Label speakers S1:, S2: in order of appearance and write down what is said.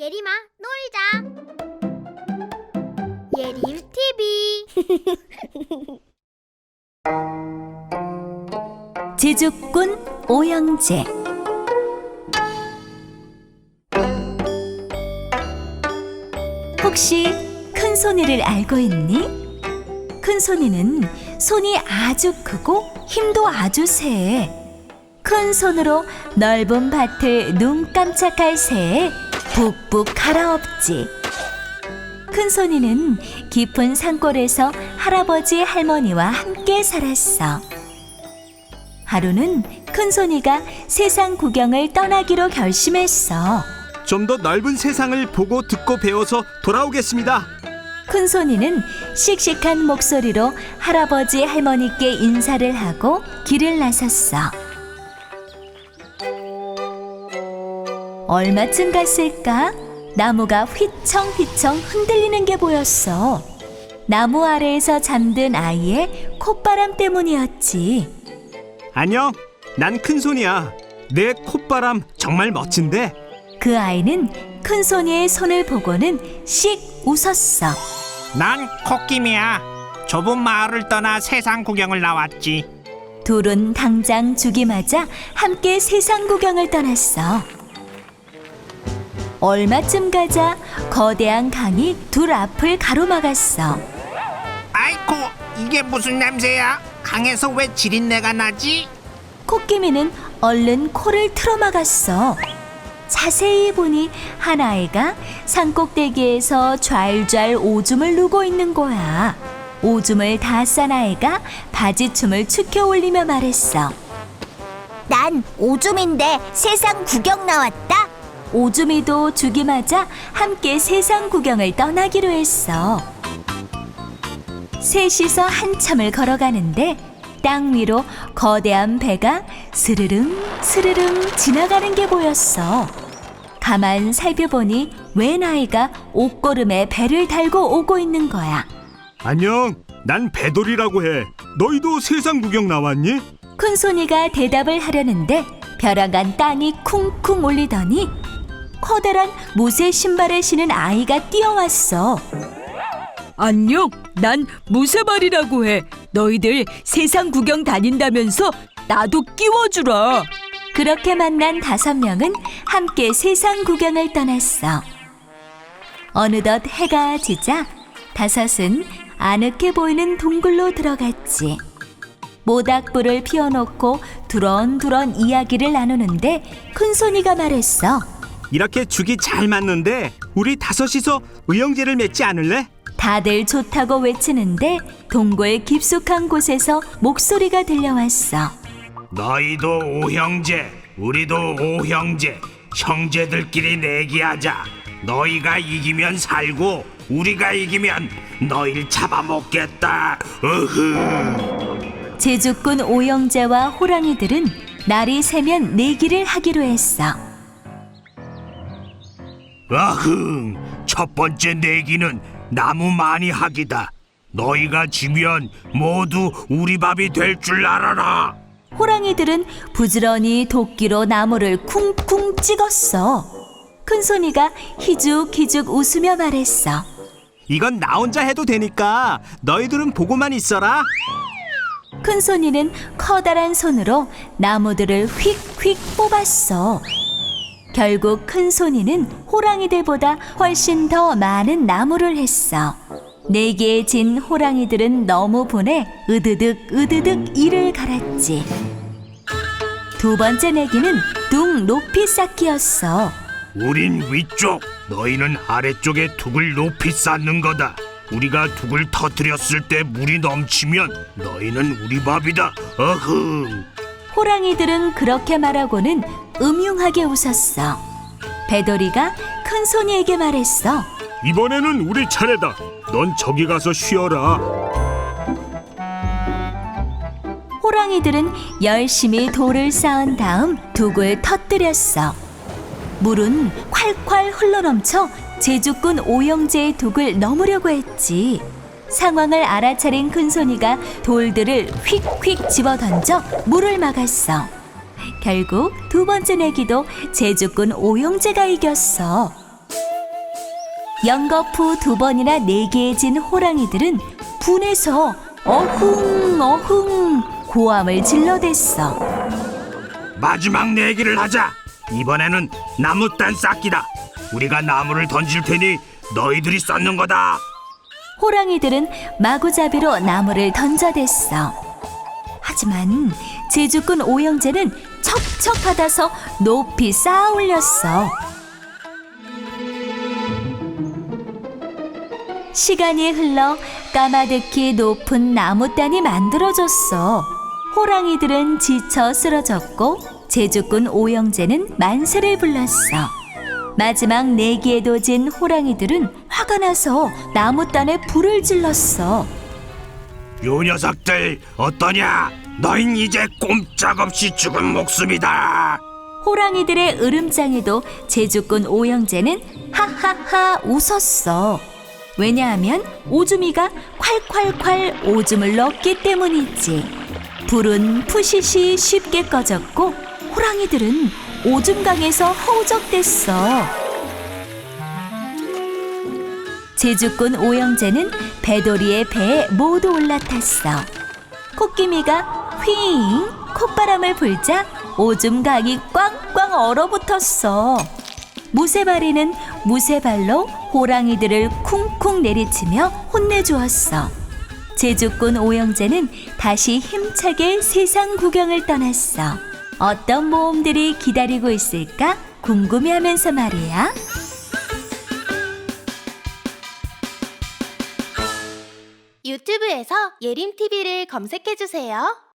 S1: 예림아, 놀자. 예림 TV.
S2: 제주꾼 오영재 혹시 큰 손이를 알고 있니? 큰 손이는 손이 아주 크고 힘도 아주 세. 큰 손으로 넓은 밭을 눈 깜짝할 새에 북북 갈아엎지. 큰손이는 깊은 산골에서 할아버지 할머니와 함께 살았어. 하루는 큰손이가 세상 구경을 떠나기로 결심했어.
S3: 좀 더 넓은 세상을 보고 듣고 배워서 돌아오겠습니다.
S2: 큰손이는 씩씩한 목소리로 할아버지 할머니께 인사를 하고 길을 나섰어. 얼마쯤 갔을까? 나무가 휘청휘청 흔들리는 게 보였어. 나무 아래에서 잠든 아이의 콧바람 때문이었지.
S3: 안녕, 난 큰손이야. 내 콧바람 정말 멋진데?
S2: 그 아이는 큰손이의 손을 보고는 씩 웃었어.
S4: 난 코끼미야. 좁은 마을을 떠나 세상 구경을 나왔지.
S2: 둘은 당장 죽이 맞아 함께 세상 구경을 떠났어. 얼마쯤 가자 거대한 강이 둘 앞을 가로막았어.
S4: 아이고, 이게 무슨 냄새야? 강에서 왜 지린내가 나지?
S2: 코끼미는 얼른 코를 틀어막았어. 자세히 보니 한 아이가 산꼭대기에서 좔좔 오줌을 누고 있는 거야. 오줌을 다 싼 아이가 바지춤을 추켜 올리며 말했어.
S1: 난 오줌인데 세상 구경 나왔다.
S2: 오주미도 죽이 맞아 함께 세상 구경을 떠나기로 했어. 셋이서 한참을 걸어가는데 땅 위로 거대한 배가 스르릉 스르릉 지나가는 게 보였어. 가만 살펴보니 웬 아이가 옷고름에 배를 달고 오고 있는 거야.
S3: 안녕, 난 배돌이라고 해. 너희도 세상 구경 나왔니?
S2: 큰손이가 대답을 하려는데 벼랑간 땅이 쿵쿵 울리더니 커다란 무쇠 신발을 신은 아이가 뛰어왔어.
S5: 안녕, 난 무쇠발이라고 해. 너희들 세상 구경 다닌다면서 나도 끼워주라.
S2: 그렇게 만난 다섯 명은 함께 세상 구경을 떠났어. 어느덧 해가 지자 다섯은 아늑해 보이는 동굴로 들어갔지. 모닥불을 피워놓고 두런두런 이야기를 나누는데 큰손이가 말했어.
S3: 이렇게 죽이 잘 맞는데 우리 다섯이서 의형제를 맺지 않을래?
S2: 다들 좋다고 외치는데 동굴 깊숙한 곳에서 목소리가 들려왔어.
S4: 너희도 오형제, 우리도 오형제. 형제들끼리 내기하자. 너희가 이기면 살고 우리가 이기면 너희를 잡아먹겠다. 으흐.
S2: 제주꾼 오영재와 호랑이들은 날이 새면 내기를 하기로 했어.
S4: 아흥, 첫 번째 내기는 나무 많이 하기다. 너희가 지면 모두 우리 밥이 될 줄 알아라.
S2: 호랑이들은 부지런히 도끼로 나무를 쿵쿵 찍었어. 큰손이가 희죽희죽 웃으며 말했어.
S3: 이건 나 혼자 해도 되니까 너희들은 보고만 있어라.
S2: 큰손이는 커다란 손으로 나무들을 휙휙 뽑았어. 결국 큰 손이는 호랑이들보다 훨씬 더 많은 나무를 했어. 네 개의 진 호랑이들은 너무 분해 으드득 으드득 이를 갈았지. 두 번째 내기는 둥 높이 쌓기였어.
S4: 우린 위쪽, 너희는 아래쪽에 둑을 높이 쌓는 거다. 우리가 둑을 터뜨렸을 때 물이 넘치면 너희는 우리 밥이다. 어흥.
S2: 호랑이들은 그렇게 말하고는 음흉하게 웃었어. 배돌이가 큰손이에게 말했어.
S3: 이번에는 우리 차례다. 넌 저기 가서 쉬어라.
S2: 호랑이들은 열심히 돌을 쌓은 다음 둑을 터뜨렸어. 물은 콸콸 흘러넘쳐 제주꾼 오영재의 둑을 넘으려고 했지. 상황을 알아차린 큰손이가 돌들을 휙휙 집어던져 물을 막았어. 결국 두 번째 내기도 제주꾼 오영재가 이겼어. 연거푸 두 번이나 네개의 진 호랑이들은 분해서 어흥 어흥 고함을 질러댔어.
S4: 마지막 내기를 하자. 이번에는 나무 딴 쌓기다. 우리가 나무를 던질 테니 너희들이 쌓는 거다.
S2: 호랑이들은 마구잡이로 나무를 던져댔어. 하지만 제주꾼 오영재는 척척 받아서 높이 쌓아 올렸어. 시간이 흘러 까마득히 높은 나무단이 만들어졌어. 호랑이들은 지쳐 쓰러졌고 제주꾼 오영재는 만세를 불렀어. 마지막 내기에 도 진 호랑이들은 화가 나서 나무단에 불을 질렀어.
S4: 요 녀석들 어떠냐? 너흰 이제 꼼짝없이 죽은 목숨이다.
S2: 호랑이들의 으름장에도 제주꾼 오영재는 하하하 웃었어. 왜냐하면 오줌이가 콸콸콸 오줌을 넣었기 때문이지. 불은 푸시시 쉽게 꺼졌고 호랑이들은 오줌강에서 허우적댔어. 제주꾼 오영재는 배돌이의 배에 모두 올라탔어. 코끼미가 휘잉 콧바람을 불자 오줌강이 꽝꽝 얼어붙었어. 무쇠발이는 무쇠발로 호랑이들을 쿵쿵 내리치며 혼내주었어. 제주꾼 오영재는 다시 힘차게 세상 구경을 떠났어. 어떤 모험들이 기다리고 있을까 궁금해하면서 말이야.
S1: 유튜브에서 예림TV를 검색해주세요.